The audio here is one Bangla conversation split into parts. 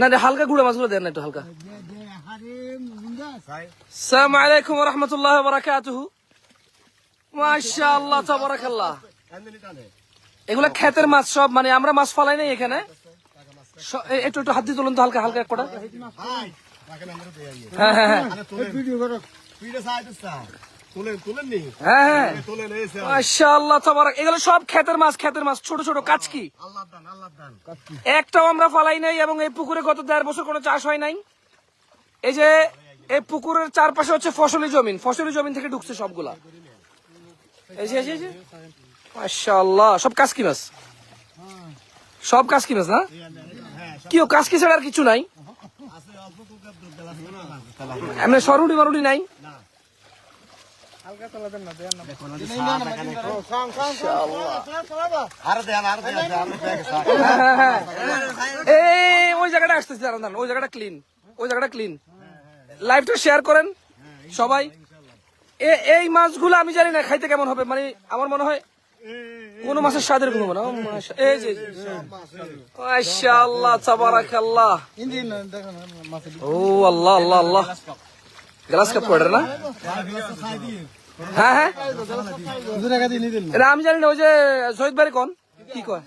না হালকা গুঁড়া মাছগুলো দেন না একটু হালকা। সালাম আলাইকুম রহমতুল্লাহ বারাকাতুহু মাশাআল্লাহ তাবারাকাল্লাহ। এগুলা ক্ষেতের মাছ সব মানে আমরা মাছ ফালাই নাই এখানে। একটু একটু হাত দিয়ে তুলুন তো হালকা হালকা এক কটা। হ্যাঁ হ্যাঁ হ্যাঁ। হ্যাঁ হ্যাঁ। এগুলো সব মাছ মাছ। ছোট ছোট কাচকি একটাও আমরা ফালাই নাই এবং এই পুকুরে গত দেড় বছর কোনো চাষ হয় নাই। এই যে এই পুকুরের চারপাশে হচ্ছে ফসলি জমিন। ফসলি জমিন থেকে ঢুকছে সবগুলা। এই যে এই যে, এই মাশাআল্লাহ। সব কাসকি মাছ? সব কাসকি মাছ না? কি ও কাসকি ছাড়া আর কিছু নাই? এমনি সরুটি মরুটি নাই হ্যাঁ, হ্যাঁ, হ্যাঁ। এই ওই জায়গাটা আসতেছে দাঁড়ান দাঁড়ান, ওই জায়গাটা ক্লিন ওই জায়গাটা ক্লিন লাইভটা শেয়ার করেন সবাই। এ- এই মাছগুলো আমি জানি না খাইতে কেমন হবে মানে আমার মনে হয় কোন মাছের স্বাদের কোনো না। এই যে মাশাআল্লাহ তাবারাকাল্লাহ। ও আল্লাহ আল্লাহ আল্লাহ। গ্লাস কাপ পড়ে না? হ্যাঁ হ্যাঁ। আমি জানি না। ওই যে শহীদ বাড়ি কোন? কি কয়?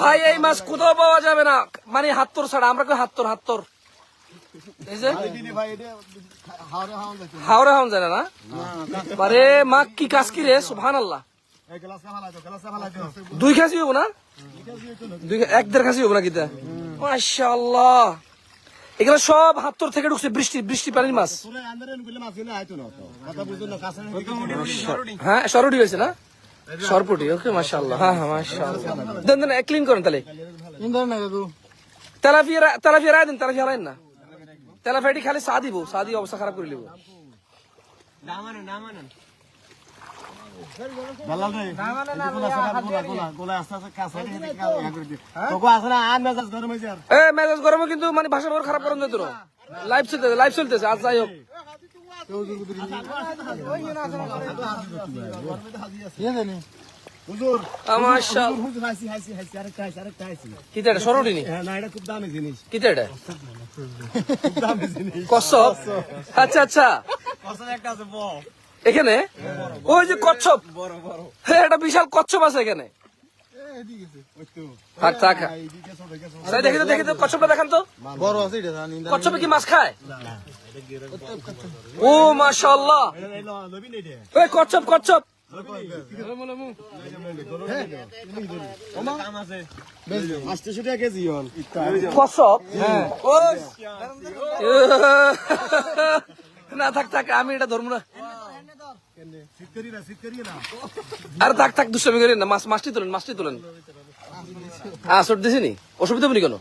ভাই এই মাছ কোথাও পাওয়া যাবে না। মানে হাত্তর ছাড়া আমরা কই হাত্তর হাত্তর? হাওড়া হাওন জানে না? আরে মা কি কাজ কি রে? সুবহান আল্লাহ দুই খাসি হব না? দুই এক দেড় খাসি হব না কিতা মাশাআল্লাহ। এগুলো সব হাত্তর থেকে ঢুকছে, বৃষ্টি বৃষ্টি পানির মাছ। হ্যাঁ সরুটি হয়েছে না? সরপুটি, ওকে, মাশাআল্লাহ। হ্যাঁ হ্যাঁ মাশাআল্লাহ। দেন দেন ক্লিন করেন তাহলে। তেলাপিয়া রা- তেলাপিয়া রায় দেন, তেলাপিয়া রায় না? তেলাপিয়াটি খালি সা দিব সা দিয়ে অবস্থা খারাপ করে লিব এ মেজাজ গরমে কিন্তু মানে ভাষা বড় খারাপ করেন লাইভ চলতেছে লাইভ চলতেছে আজ যাই হোক। কচ্ছপ আচ্ছা আচ্ছা এখানে? ওই যে কচ্ছপ। হ্যাঁ এটা বিশাল কচ্ছপ আছে এখানে। থাক দেখি তো দেখি তো কচ্ছপটা দেখান তো। কচ্ছপে কি মাছ খায়? ও ওই কচ্ছপ কচ্ছপ। কচ্ছপ? না থাক থাক আমি এটা ধরবো না। আরে থাক থাক দুষ্টামি করেন না। মাছ মাছটি তোলেন মাছটি তোলেন। হ্যাঁ চোট দিছিনি? অসুবিধা হবনি কেন?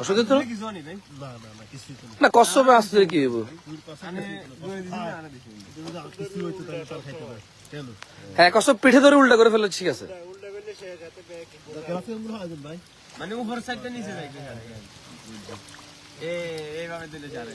অসুবিধা তো? না কচ্ছপে আসছে কি হ্যাঁ কচ্ছপ পিঠে ধরে উল্টা করে ফেলে ঠিক আছে। মানে উপর সাইডটা নিচে যাই এইভাবে দিলে যাবে।